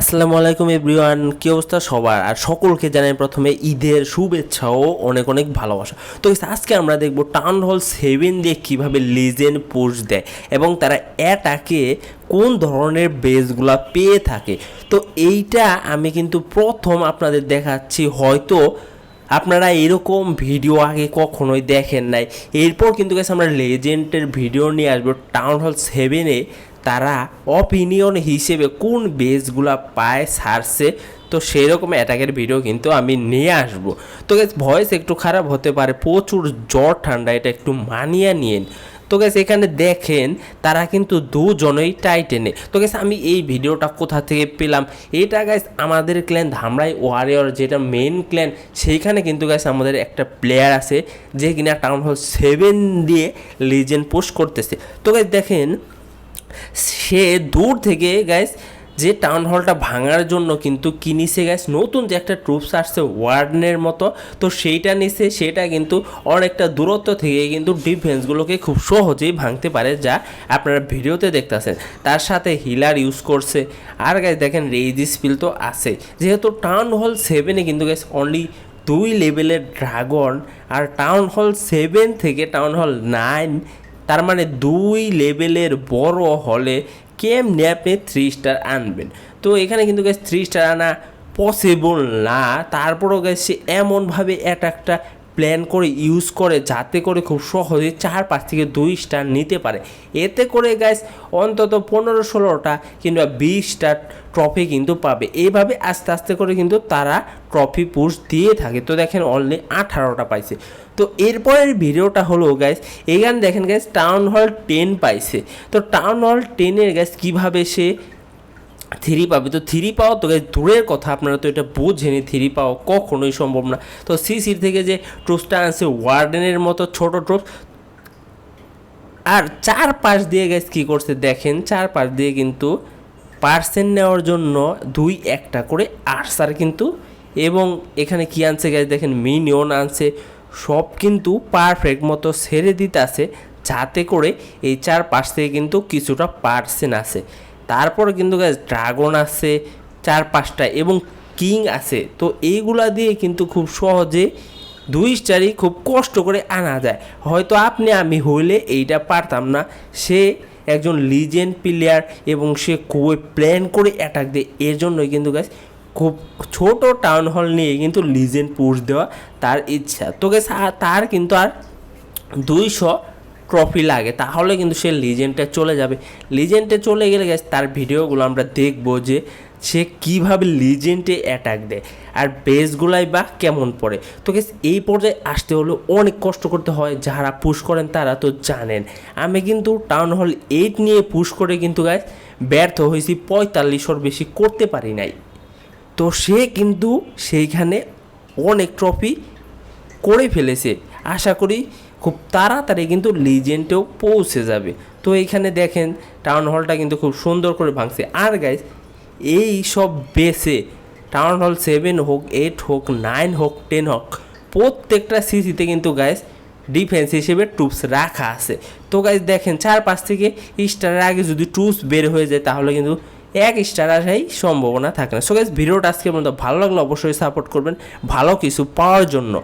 আসসালামু আলাইকুম এভরিওয়ান, কি অবস্থা সবার? আর সকলকে জানাই প্রথমে ঈদের শুভেচ্ছা ও অনেক অনেক ভালোবাসা। তো আজকে আমরা দেখব টাউন হল সেভেন দিয়ে কীভাবে লিজেন্ড পোস্ট দেয় এবং তারা অ্যাটাকে কোন ধরনের বেসগুলা পেয়ে থাকে। তো এইটা আমি কিন্তু প্রথম আপনাদের দেখাচ্ছি, হয়তো আপনারা এরকম ভিডিও আগে কখনোই দেখেন নাই। এরপর কিন্তু গেছে আমরা লেজেন্ডের ভিডিও নিয়ে আসব টাউন হল সেভেনে তারা অপিনিয়ন হিসেবে কোন বেসগুলা পায় সার্চে তো সেই রকম অ্যাটাকের ভিডিও কিন্তু আমি নিয়ে আসব। তো গেছে ভয়েস একটু খারাপ হতে পারে, প্রচুর জ্বর, ঠান্ডা, এটা একটু মানিয়ে নিন তো গেছে এখানে দেখেন, তারা কিন্তু দুজনেই টাইটেনে তো গেছে আমি এই ভিডিওটা কোথা থেকে পেলাম? এটা গাইস আমাদের ক্ল্যান ধামরাই ওয়ারিয়র যেটা মেন ক্ল্যান সেইখানে কিন্তু গাইস আমাদের একটা প্লেয়ার আছে, যে কিনা টাউন হল সেভেন দিয়ে লিজেন্ড পোস্ট করতেছে। তো গাইস দেখেন সে দূর থেকে গাইস যে টাউন হলটা ভাঙার জন্য কিন্তু কিনিছে গ্যাস নতুন যে একটা ট্রুপস আসছে ওয়ার্ডনের মতো, তো সেইটা নিছে, সেটা কিন্তু অনেকটা দূরত্ব থেকে কিন্তু ডিফেন্সগুলোকে খুব সহজেই ভাঙতে পারে, যা আপনারা ভিডিওতে দেখতেছেন। তার সাথে হিলার ইউজ করছে। আর গ্যাস দেখেন রেজি স্পিল তো আছে। যেহেতু টাউন হল সেভেনে কিন্তু গ্যাস অনলি দুই লেভেলের ড্রাগন আর টাউন হল সেভেন থেকে টাউন হল নাইন তার মানে দুই লেভেলের বড় হলে কেমনি আপনি থ্রি স্টার আনবেন? তো এখানে কিন্তু গেছে থ্রি স্টার আনা পসিবল না, তারপরও গেছে এমনভাবে একটা প্ল্যান করে ইউজ করে, যাতে করে খুব সহজে চার পাঁচ থেকে দুই স্টার নিতে পারে। এতে করে গ্যাস অন্তত পনেরো ষোলোটা কিংবা বিশটা ট্রফি কিন্তু পাবে। এইভাবে আস্তে আস্তে করে কিন্তু তারা ট্রফি পুশ দিয়ে থাকে। তো দেখেন অনলি আঠারোটা পাইছে। তো এরপরের ভিডিওটা হলো গ্যাস এখানে দেখেন গ্যাস টাউন হল টেন পাইছে। তো টাউন হল টেনের গ্যাস কীভাবে সে থ্রি পাবে। তো থ্রি পাওয়া তো দূরের কথা, আপনারা তো এটা বোঝেনি, থ্রি পাওয়া কখনোই সম্ভব না। তো সিসির থেকে যে ট্রুপসটা আনছে, ওয়ার্ডেনের মতো ছোট ট্রুপস আর চার পাশ দিয়ে গেছে কী করছে দেখেন চার পাশ দিয়ে কিন্তু পার্সেন্ট নেওয়ার জন্য দুই একটা করে আর্সার কিন্তু এবং এখানে কি আনছে গেছে দেখেন, মিনিয়ন আনছে। সব কিন্তু পারফেক্ট মতো সেরে দিতে আছে, যাতে করে এই চার পাশ থেকে কিন্তু কিছুটা পার্সেন্ট আছে তারপরে কিন্তু গ্যাস ড্রাগন আছে চার পাঁচটা এবং কিং আছে। তো এইগুলা দিয়ে কিন্তু খুব সহজে দুই স্টারই খুব কষ্ট করে আনা যায়। হয়তো আপনি, আমি হইলে এইটা পারতাম না। সে একজন লিজেন্ড প্লেয়ার এবং সে খুবই প্ল্যান করে অ্যাটাক দেয়। এর জন্যই কিন্তু গ্যাস খুব ছোট টাউন হল নিয়ে কিন্তু লিজেন্ড পুশ দেওয়া তার ইচ্ছা। তো গ্যাস তার কিন্তু আর দুইশো ট্রফি লাগে, তাহলে কিন্তু সে লিজেন্ডে চলে যাবে। লিজেন্ডে চলে গেলে গেছে তার ভিডিওগুলো আমরা দেখব যে সে কীভাবে লিজেন্ডে অ্যাটাক দেয়, আর বেসগুলাই বা কেমন পড়ে। তো গেস এই পর্যায়ে আসতে হলে অনেক কষ্ট করতে হয়, যারা পুশ করেন তারা তো জানেন। আমি কিন্তু টাউন হল এইট নিয়ে পুশ করে কিন্তু গাছ ব্যর্থ হয়েছি পঁয়তাল্লিশশোর বেশি করতে পারি নাই। তো সে কিন্তু সেইখানে অনেক ট্রফি করে ফেলেছে। আশা করি খুব তাড়াতাড়ি কিন্তু লিজেন্ডেও পৌঁছে যাবে। তো এইখানে দেখেন টাউন হলটা কিন্তু খুব সুন্দর করে ভাঙছে। আর গাইস এই সব বেসে টাউন হল সেভেন হোক এইট হোক নাইন হোক টেন হোক, প্রত্যেকটা সিসিতে কিন্তু গাইস ডিফেন্স হিসেবে টুপস রাখা আছে। তো গাইস দেখেন চার পাঁচ থেকে স্টারের আগে যদি টুপস বের হয়ে যায়, তাহলে কিন্তু এক স্টার আসাই সম্ভাবনা থাকে না। সো গাইস ভিডিওটা আজকে মতো ভালো লাগলে অবশ্যই সাপোর্ট করবেন। ভালো কিছু পাওয়ার জন্য।